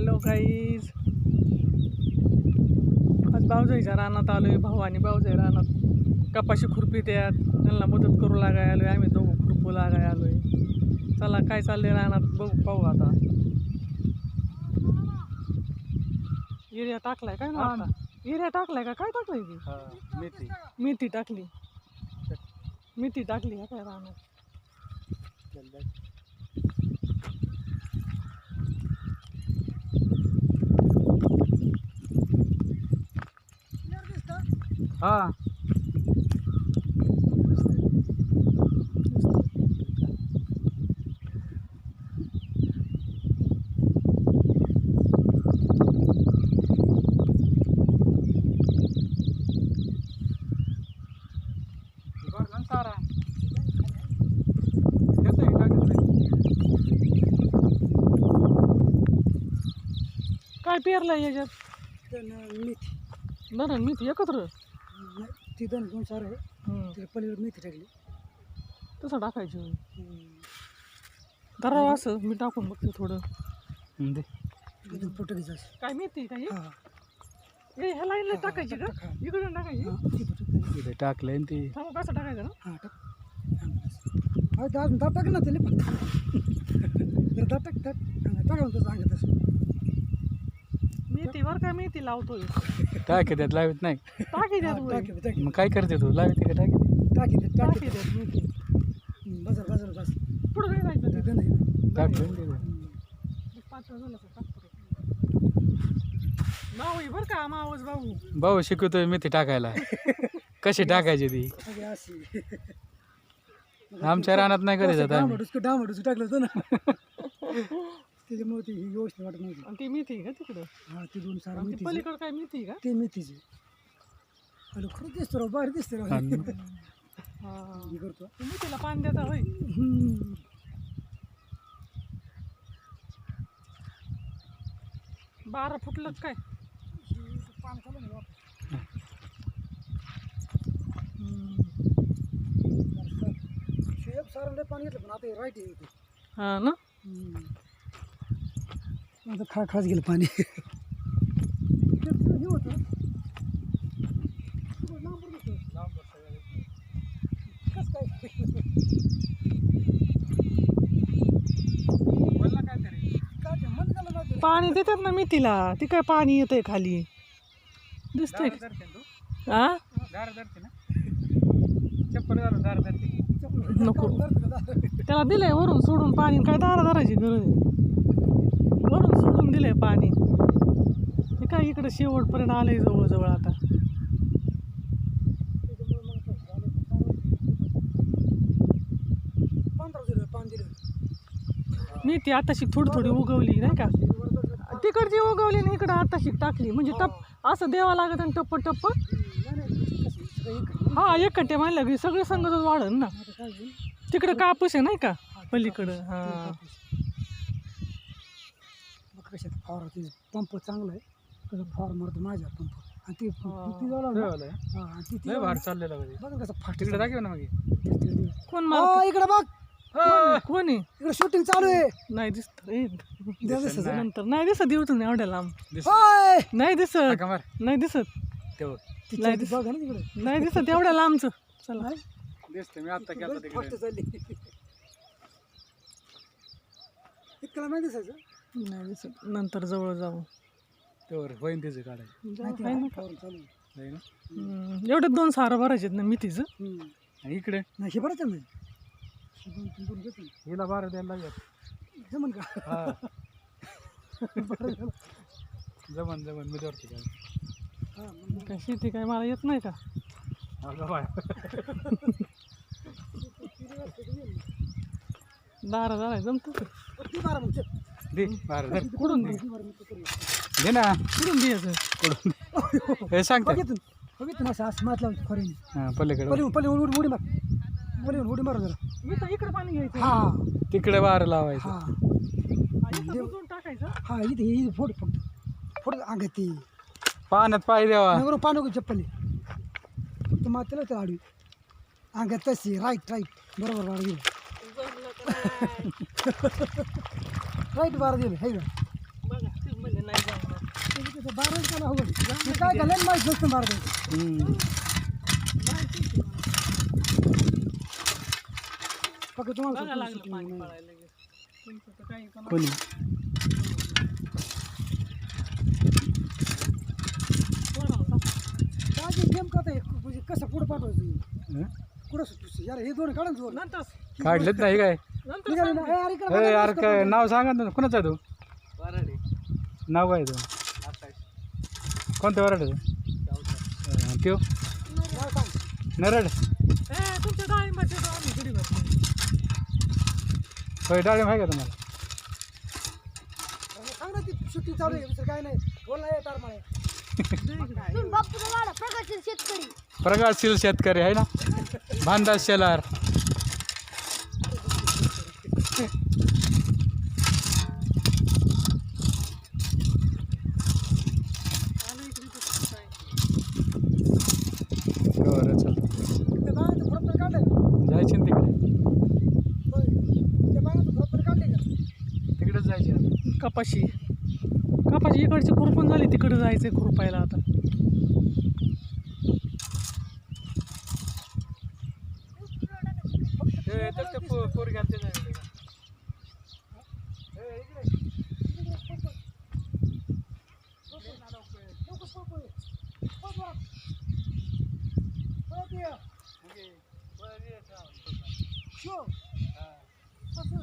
Hello guys. आज भाऊजाईच्या रानात आलोय भाऊ आणि भाऊजाई रानात. कपाशी खुरपी त्यात त्यांना मदत करू लागाय आलोय आम्ही दोघं खुरपू लागाय आलोय. चला काय चाललंय रानात बघू पाहू आता. युरिया टाकलाय काय ना आता? युरिया टाकलाय का? काय टाकलाय ती? मेथी. मेथी टाकली. मेथी टाकली काय रानात? हा सारा काय पेरलंय याच्यात मेथी बरं मेथी एकत्र ती दोन दोन सार आहे. हम्म. तिला पलीकडे मेथी टाकली. तसं टाकायचं करावं असं मी टाकून बघते थोडं. इथून फोटो घ्यायचा असं. काय मेथी काय हा? हा. ए ह्या लाईनला हा, टाकायची टाक, का? हा. इकडून टाकायची? हा, ती photo घ्यायची. तिथे टाकलंय ना ती. थांबा कसं टाकायचं ना? हा टाक. हा, बस. हा, दाब दाब टाक ना त्याला जरा दाब टाक हा, असं. मेथी बरं का मेथी लावतोय? टाके त्यात लावित नाही. टाकी द्या हा, तू टाक टाक मग काय करते तू? लाविते का टाकी टाकी दे टाकी टाकी द्या मेथी बाजार बाजार. बस पुढं काय जायचं? ते गंध आहे ना. टाकलं ना तिथे हम्म. पाच टाक परत. भाऊ आहे बरं का मावस भाऊ? भाऊ शिकवतोय मेथी टाकायला. कशी टाकायची ती? अशी. आमच्या रानात नाही कधी जात आम्ही. डांबडूस टाकलं होतं ना. त्याच्यामुळे ती ही व्यवस्थित वाटत नव्हती. आणि ती मेथी आहे का तिकडं? हा ती दोन सारा आणि ती पलीकडं काय मेथी आहे का? ते मेथीचे अरे खरं दिसतो राव बाहेर दिसते राव. हा. हे करतो. ती मेथीला पाणी देता होय. हम्म. बारा फुटलं काय. शेप सारं लय पाणी घेतलं पण आता राईट येते हा ना? आता खा खास गेलं पाणी. पाणी देतात ना मी तिला ती काय पाणी येतंय खाली. दिसतंय हा नको. त्याला दिलंय वरून सोडून पाणी काय दारा दाराची गरज आहे. सोडून दिलंय पाणी. हे काय इकडं शेवटपर्यंत आलंय जवळजवळ आता. दिलं दिलं मेथी आताशी थोडी थोडी उगवली नाही का? तिकडची उगवली ना इकडं आताशी टाकली. म्हणजे टप असं द्यावं लागत आणि टप्प टप्प. हा एक कट्टे मानल्या की सगळे संगतच वाढन ना. तिकडं कापूस आहे नाही का? पलीकडं हा. कशात फवारा? ते पंप चांगला आहे. कसं फवार मारतो माझ्या पंप. आणि ते हा. ती झाला ना हा, आणि ती- लय भार चाललेलं बघा कसं फास्ट तिकडे दाखव ना मग. कोण हा मार इकडे बघ. कोण? आहे इकडे शूटिंग चालू आहे. नाही दिसत दिसत. नंतर. नाही दिसत दिवस एवढ्या लांब. नाही दिसत. नाही दिसत. नाही तिकडे. नाही दिसत. एवढ्या लांबच. चला. दिसते मी आता चालली. इतकं नाही दिसायचं? नाही दिसत. नंतर जवळ जाऊ. तेव्हा होईन तिचं काढायचं. नाही ते ना. हम्म, एवढे दोन सारं भरायचे ना मितीचं? हम्म. आणि इकडे? नाही आहे नाही. हे घेतो ना. हिला बारा द्यायला लागत जमन का? हा. जमन जमन. मी धरते काय हा, मग काय शेती काय? मला येत नाही का? बाय. दारा दारा जमत? ती बारा मग चल. दे. बारा धर कुठून दे? ना. कुठून द्यायचं कुठून? हे सांगते. बघितून बघितून असं असं मात लावून खोरीने हा पलीकडे पली पली उडी उडी मार. पली उडी मार जरा. मी तर इकडे पाणी घ्यायचं. हा. तिकडे बार लावायचं. हा. हा, इथं बुजवून टाकायचं. हा इथे इथे फोड फक्त फोड अंग ती पाण्यात पाय द्यावा नगर पानो चप्पली. फक्त मातेला ते आडवी. अंग तशी राईट राईट बरोबर बारा राईट बारा दिलं हे का? बारा हे काय झालं? माहीत नसतं मारत हम्म. फक्त तुम्हाला कोणी? हे म्हणजे कसं पुढं पाठवायचं? हं? कुठं सुटू यार हे दोन काढून जोर नंतर काढलेत नाही काय? ए, यार काय. नाव सांगा ना कुणाचं आहे तू? नाव काय आहे तू कोणत्या वराडाचं त्यो नाव सांग. नरड. ए तुमच्या डाळिंबाचे तर आम्ही घरी बसलो. होय डाळिंब आहे का तुम्हाला? अरे सांग ना ती सुट्टी चालू आहे दुसरं काय नाही. बोल प्रगतशील शेतकरी. प्रगतशील शेतकरी आहे ना? भांदास शेलार आलं इकडे तर काय. बरं चल त्या बाळाचं खरोखर काढलंय का? जायचे ना तिकडे होय. त्या बाळाचं खरोखर काढलंय का तिकडेच जायचे कपाशी. कपाशी इकडची खुरपून झाली तिकडे जायचंय खुरपायला आता.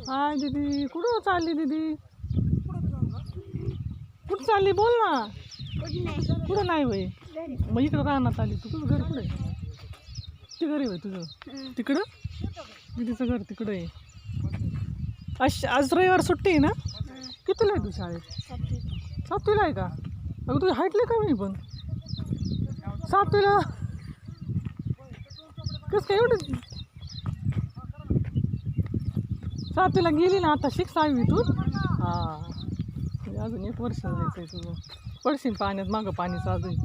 हाय दीदी. कुठं चालली दीदी? कुठं चालली? बोल ना. कुठं नाही. वय? मग इकडं राहण्यात आली तू. तुझं घर कुठे ते घर आहे होय तुझं. तिकडं? दीदीचं घर तिकडं आहे. आज आज रविवार सुट्टी आहे ना? कितीला आहे तू शाळेत? सातवीला. आहे का? अगं तुझी हाईटले का मी पण. सातवीला? कसं काय एवढं? सातवीला गेली ना आता शिक सहावीतून हां. म्हणजे अजून एक वर्ष जायचं आहे तुझं. पडशील पाण्यात मागं पाणीचं अजून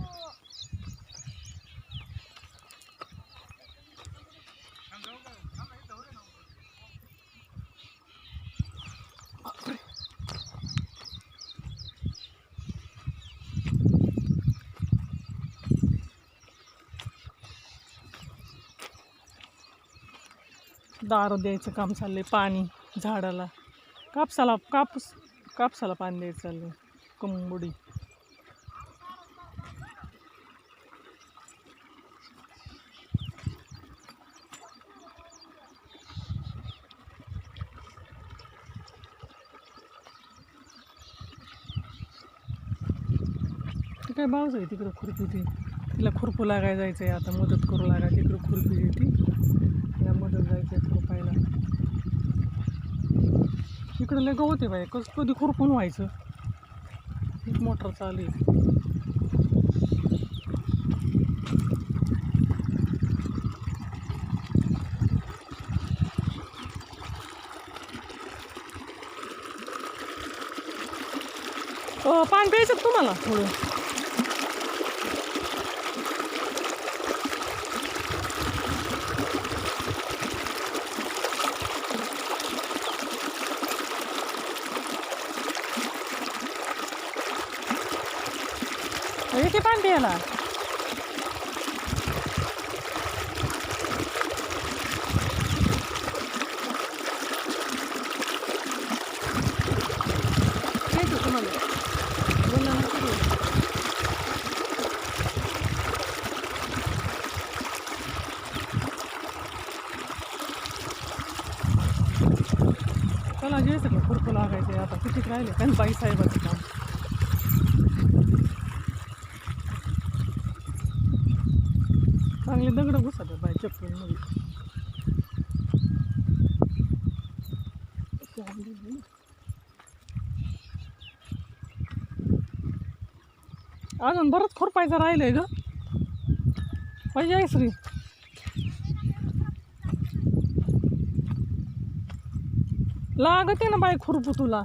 दारू द्यायचं काम चाललंय पाणी झाडाला. कापसाला कापूस कापसाला पाणी द्यायचं चाललं कंबुडी. काय बावच आहे तिकडं खुरपी ती. तिला खुरपू लागायला जायचं आहे आता मदत करू लागाय तिकडं खुरपी येते तिला मदत जायचं आहे खुरपायला इकडं लय गवत आहे बाई. कस कधी खुरपून व्हायचं? एक मोटर चालू आहे पाणी प्यायचं तुम्हाला? थोडं. येते पाणी प्यायला प्यायचं तुम्हाला बोला ना किती? चला जे सगळं खुरपं लागायचं आता कितीक राहिले कारण बाई साहेबाचं काम चांगले दगड घुसत बाय चप्पलमध्ये अजून बरंच खुरपायचं राहिलंय ग. पाहिजे श्री. लागते ना बाय खुरपू तुला.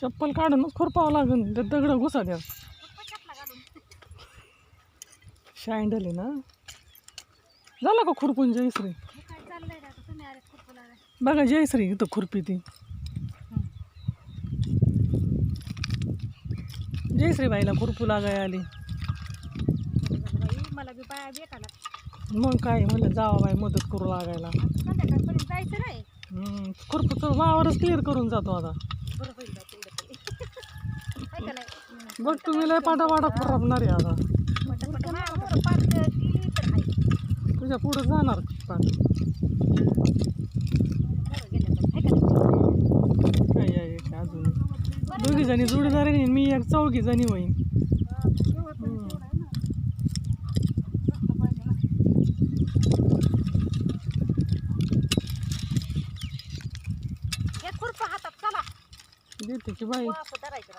चप्पल काढूनच खुरपावं लागेल ते दगड घुसा द्या. शँडल आहे ना? झाला का खुरपून जयश्री? बघा जयश्री इथं खुरपी ती. जयश्री बाईला खुरपू लागाय आली. मग काय म्हणलं जावा बाई मदत करू लागायला. खुरपू तर वावरच क्लिअर करून जातो आता. बघ तुम्ही लय पाटा वाटा खुरपणार आहे आता. तुझ्या पुढं जाणार काय आहे का अजून? दोघी जणी जोडीदार मी एक चौघी जणी होईन. हे हातात चला. देते की बाई. वाफ धरायचं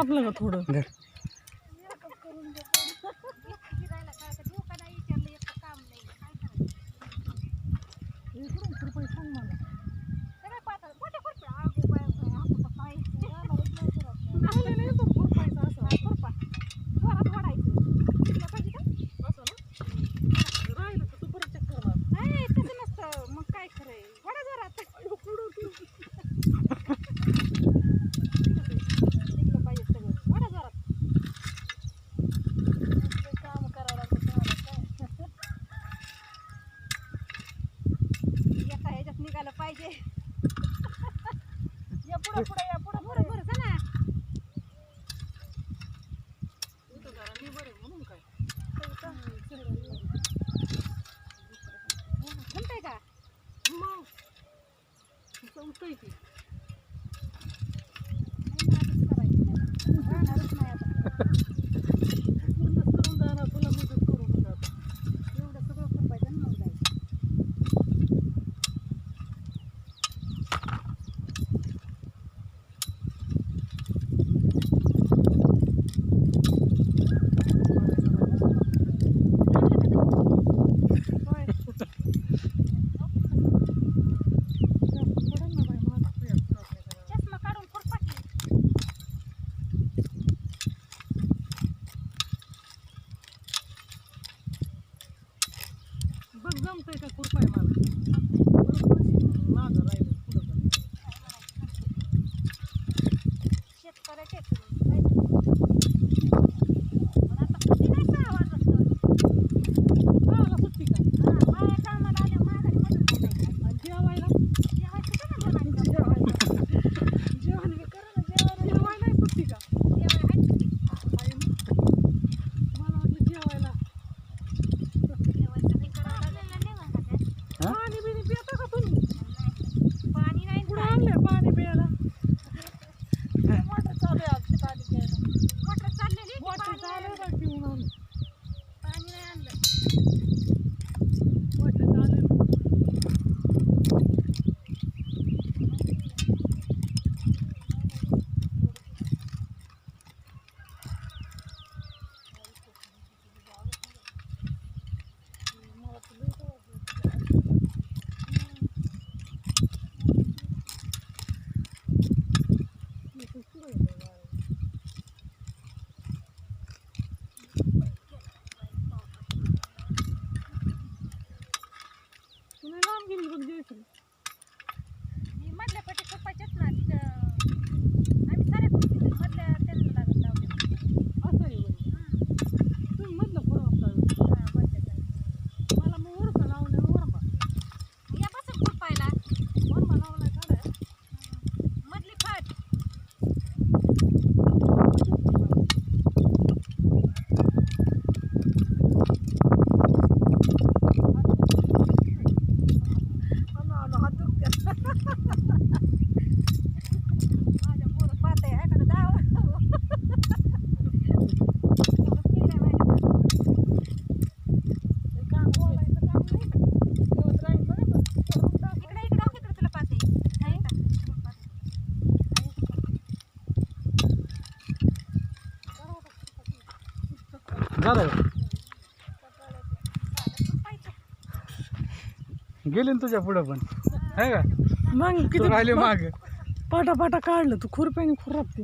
आपल्याला थोडं? का मग Mm-hmm. गेली ना तुझ्या पुढं पण. आहे का? मग तू राहिले माग पाटा पाटा काढलं तू खुरप्याने खुरपते.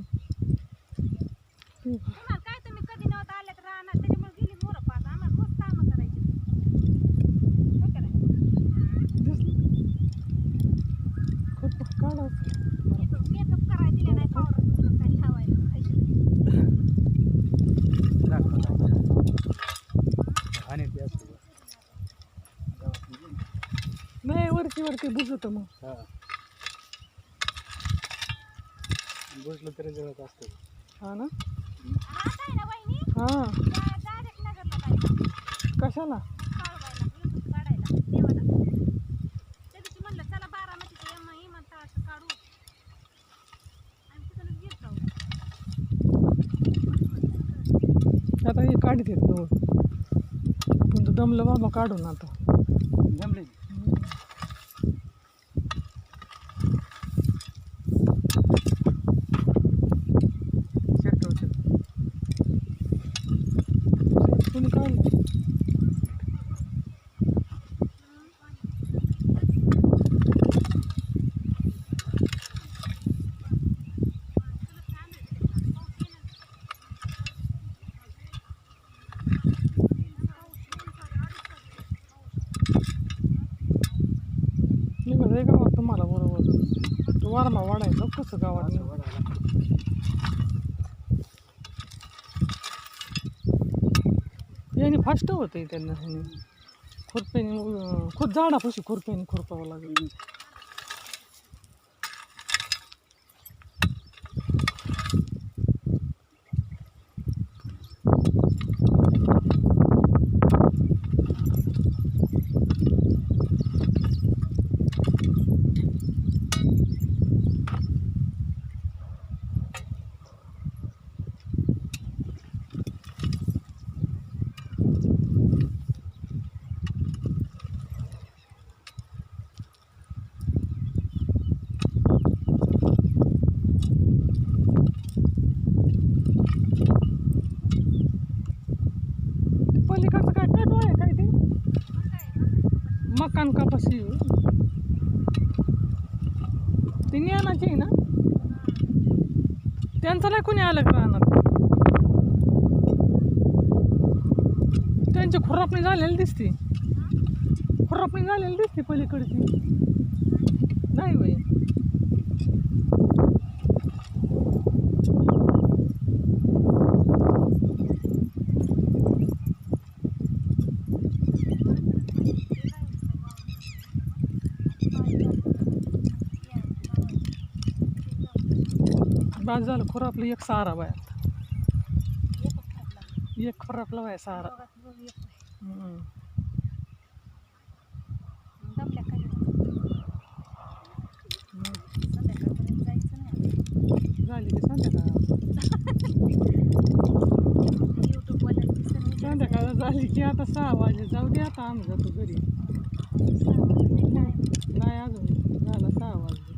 त्या दिवशी म्हणलं चला बारामतीचं यम विमानतळाचं काढू आणि तिथूनच घेत जाऊ आता हे काढीत येत नव पण तो दमलं बाबा काढून आता जमले शेट कोणी काढलं मी म्हणते गावात तुम्हाला बरोबर तो वारमा वाढायचा कसं गावात याने फास्ट होतं त्यांना. ह्याने. खुरप्याने अं, खुद झाडापाशी खुरप्याने खुरपावं लागेल पलीकडचं काय काय डोळे काय ते मकान कापाशी ते ज्ञानाचे आहे ना? त्यांचं नाही कोणी आलं का राहणार त्यांची खुरापणी झालेली दिसते. खुरापणी झालेली दिसते पलीकडची. नाही बाई. झालं खुरापलं एक सहारा बाय एक खुरापला बाय सहारा झाली की संध्याकाळ. संध्याकाळ झाली की आता सहा वाजले. जाऊ दे आता आम्ही जातो घरी. नाही अजून. झाला सहा वाजले. आता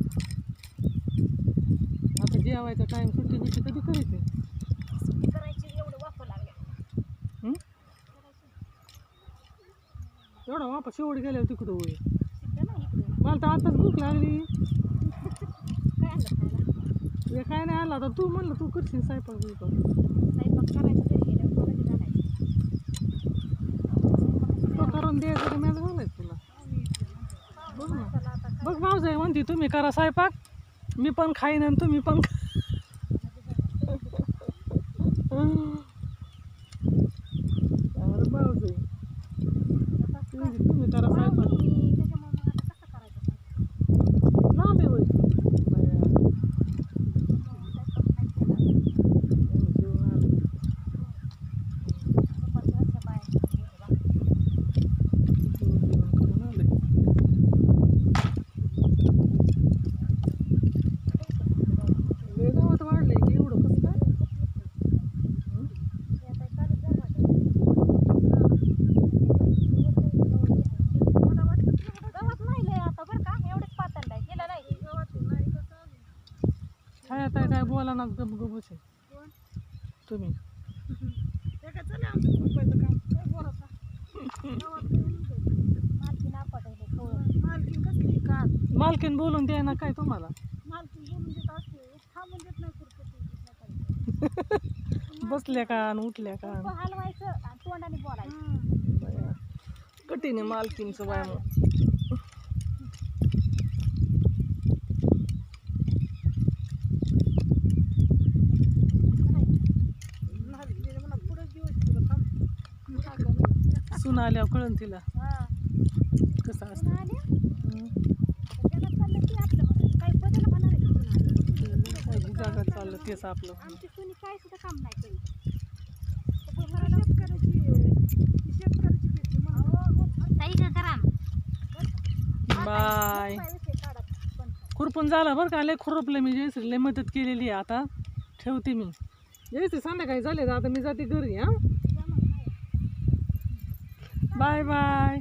जेवायचा टाइम सुट्टी बिट्टी कधी करायची? करायची एवढं वापर लागले. हं? एवढा वापस शेवट गेल्यावर तिकडं होय शिकलं ना इकडे. मला तर आताच भूक लागली. काय आणलं खायला? हे काय नाही आला तर तू म्हणलं तू करशील स्वयंपाक बिपाक स्वयंपाक करायचं घरी गेल्यावर कोणाची जाणायची तो करून द्यायचं तर मी घालायचं तुला. बघ ना. बघ भाऊजाई म्हणते तुम्ही करा स्वयंपाक. मी पण खाईन आणि तुम्ही पण खा. अरे भाऊजाई तुम्ही तुम्ही करा स्वयंपाक लांब आहे होय. बया. जेवण आलं. जेवण बिवण करून आले. लय गावात वाढले की एवढं कसं काय हं? काय आता काय बोला ना गप गपच आहे तुम्ही? मालकीन बोलून द्या ना काय तुम्हाला? बसल्या का आणि उठल्या का. कठीण आहे मालकीनचं बाय सून आल्यावर कळन तिला. हा. कसं असतं. चाललं? काय तेच आपलं. काय बाय. खुरपून झालं बरं का लय खुरपलं मी जयश्री लय मदत केलेली आहे आता. ठेवते मी. जयश्री संध्याकाळी झाले आता मी जाते घरी हां? Bye bye